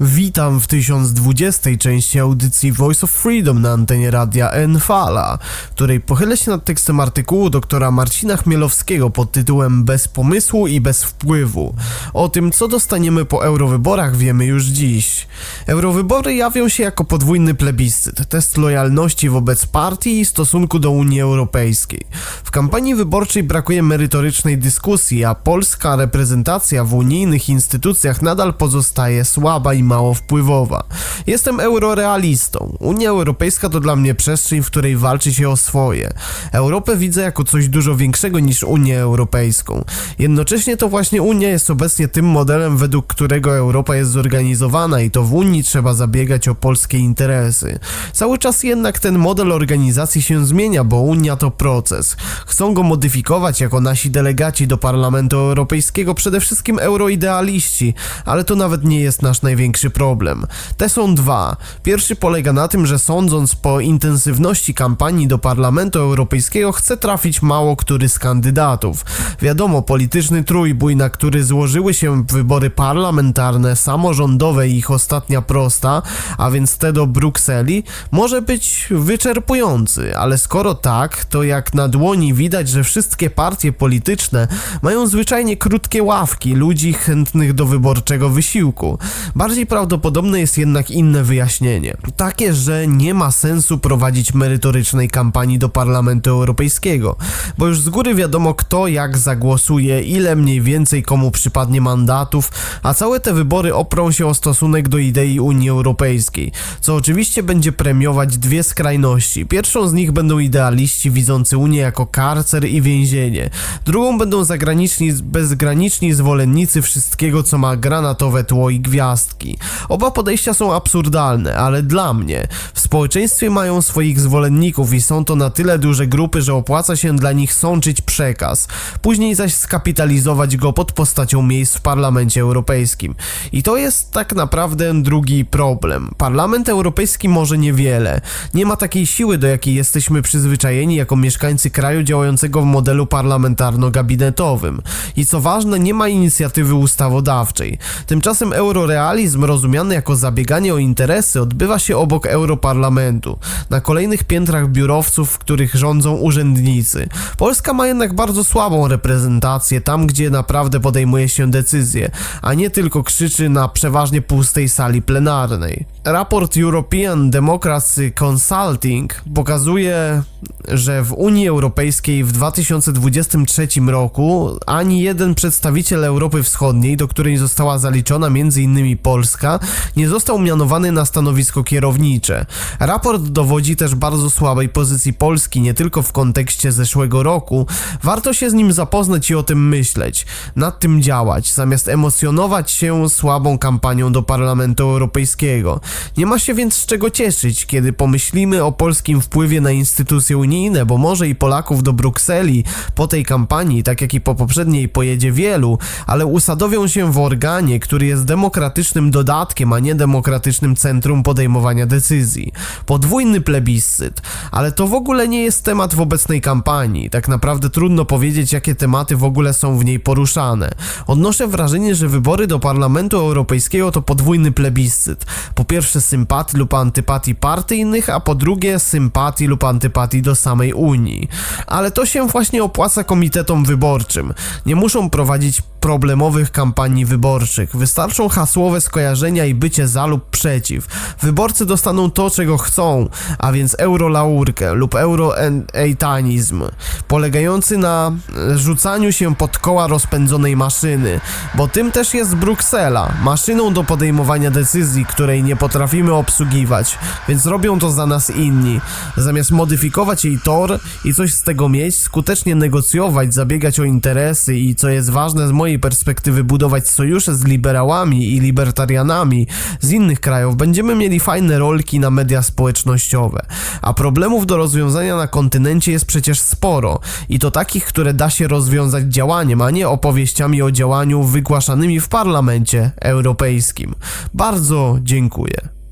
Witam w 1020 części audycji Voice of Freedom na antenie radia Enfala, której pochylę się nad tekstem artykułu doktora Marcina Chmielowskiego pod tytułem Bez pomysłu i bez wpływu. O tym, co dostaniemy po eurowyborach wiemy już dziś. Eurowybory jawią się jako podwójny plebiscyt, test lojalności wobec partii i stosunku do Unii Europejskiej. W kampanii wyborczej brakuje merytorycznej dyskusji, a polska reprezentacja w unijnych instytucjach nadal pozostaje słaba i mało wpływowa. Jestem eurorealistą. Unia Europejska to dla mnie przestrzeń, w której walczy się o swoje. Europę widzę jako coś dużo większego niż Unię Europejską. Jednocześnie to właśnie Unia jest obecnie tym modelem, według którego Europa jest zorganizowana i to w Unii trzeba zabiegać o polskie interesy. Cały czas jednak ten model organizacji się zmienia, bo Unia to proces. Chcą go modyfikować jako nasi delegaci do Parlamentu Europejskiego, przede wszystkim euroidealiści, ale to nawet nie jest nasz największy problem. Te są dwa. Pierwszy polega na tym, że sądząc po intensywności kampanii do Parlamentu Europejskiego chce trafić mało który z kandydatów. Wiadomo, polityczny trójbój, na który złożyły się wybory parlamentarne, samorządowe i ich ostatnia prosta, a więc te do Brukseli, może być wyczerpujący, ale skoro tak, to jak na dłoni widać, że wszystkie partie polityczne mają zwyczajnie krótkie ławki ludzi chętnych do wyborczego wysiłku. Bardziej prawdopodobne jest jednak inne wyjaśnienie. Takie, że nie ma sensu prowadzić merytorycznej kampanii do Parlamentu Europejskiego, bo już z góry wiadomo kto jak zagłosuje, ile mniej więcej komu przypadnie mandatów, a całe te wybory oprą się o stosunek do idei Unii Europejskiej, co oczywiście będzie premiować dwie skrajności. Pierwszą z nich będą idealiści widzący Unię jako karcer i więzienie. Drugą będą zagraniczni, bezgraniczni zwolennicy wszystkiego, co ma granatowe tło i gwiazdki. Oba podejścia są absurdalne, ale dla mnie w społeczeństwie mają swoich zwolenników i są to na tyle duże grupy, że opłaca się dla nich sączyć przekaz, później zaś skapitalizować go pod postacią miejsc w Parlamencie Europejskim. I to jest tak naprawdę drugi problem. Parlament Europejski może niewiele. Nie ma takiej siły, do jakiej jesteśmy przyzwyczajeni jako mieszkańcy kraju działającego w modelu parlamentarno-gabinetowym. I co ważne, nie ma inicjatywy ustawodawczej. Tymczasem eurorealizm rozumiany jako zabieganie o interesy odbywa się obok Europarlamentu, na kolejnych piętrach biurowców, w których rządzą urzędnicy. Polska ma jednak bardzo słabą reprezentację tam, gdzie naprawdę podejmuje się decyzje, a nie tylko krzyczy na przeważnie pustej sali plenarnej. Raport European Democracy Consulting pokazuje, że w Unii Europejskiej w 2023 roku ani jeden przedstawiciel Europy Wschodniej, do której została zaliczona m.in. Polska, nie został mianowany na stanowisko kierownicze. Raport dowodzi też bardzo słabej pozycji Polski, nie tylko w kontekście zeszłego roku. Warto się z nim zapoznać i o tym myśleć, nad tym działać, zamiast emocjonować się słabą kampanią do Parlamentu Europejskiego. Nie ma się więc z czego cieszyć, kiedy pomyślimy o polskim wpływie na instytucje unijne, bo może i Polaków do Brukseli po tej kampanii, tak jak i po poprzedniej, pojedzie wielu, ale usadowią się w organie, który jest demokratycznym dodatkiem, a nie demokratycznym centrum podejmowania decyzji. Podwójny plebiscyt, ale to w ogóle nie jest temat w obecnej kampanii. Tak naprawdę trudno powiedzieć, jakie tematy w ogóle są w niej poruszane. Odnoszę wrażenie, że wybory do Parlamentu Europejskiego to podwójny plebiscyt. Po pierwsze sympatii lub antypatii partyjnych, a po drugie sympatii lub antypatii do samej Unii. Ale to się właśnie opłaca komitetom wyborczym. Nie muszą prowadzić problemowych kampanii wyborczych. Wystarczą hasłowe skojarzenia i bycie za lub przeciw. Wyborcy dostaną to, czego chcą, a więc eurolaurkę lub euroeitanizm, polegający na rzucaniu się pod koła rozpędzonej maszyny, bo tym też jest Bruksela, maszyną do podejmowania decyzji, której nie potrafimy obsługiwać, więc robią to za nas inni. Zamiast modyfikować jej tor i coś z tego mieć, skutecznie negocjować, zabiegać o interesy i co jest ważne z mojej perspektywy budować sojusze z liberałami i libertarianami z innych krajów, będziemy mieli fajne rolki na media społecznościowe. A problemów do rozwiązania na kontynencie jest przecież sporo i to takich, które da się rozwiązać działaniem, a nie opowieściami o działaniu wygłaszanymi w parlamencie europejskim. Bardzo dziękuję.